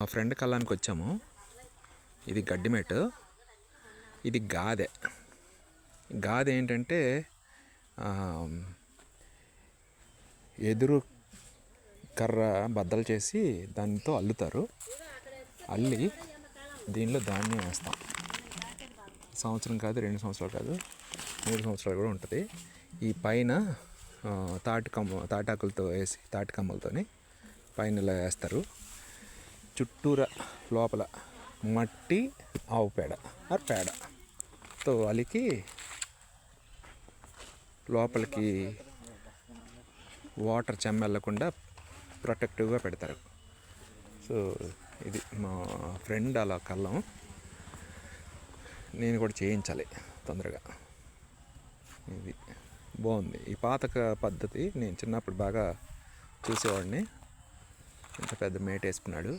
మా ఫ్రెండ్ కళ్ళానికి వచ్చాము. ఇది గడ్డిమేటు. ఇది గాదె. గాదె ఏంటంటే ఎదురు కర్ర బద్దలు చేసి దానితో అల్లుతారు. అల్లి దీనిలో ధాన్యం వేస్తాం. సంవత్సరం కాదు రెండు సంవత్సరాలు కాదు మూడు సంవత్సరాలు కూడా ఉంటుంది. ఈ పైన తాటి కమ్మ తాటాకులతో వేసి తాటి కమ్మలతోని పైన ఇలా వేస్తారు. చుట్టూరా లోపల మట్టి ఆవు పేడ ఆర్ పేడతో అలికి లోపలికి వాటర్ చెమ్మెళ్ళకుండా ప్రొటెక్టివ్గా పెడతారు. సో ఇది మా ఫ్రెండ్ అలా కళ్ళం. నేను కూడా చేయించాలి తొందరగా. ఇది బాగుంది. ఈ పాతక పద్ధతి నేను చిన్నప్పుడు బాగా చూసేవాడిని. ఇంత పెద్ద మేట వేసుకున్నాడు.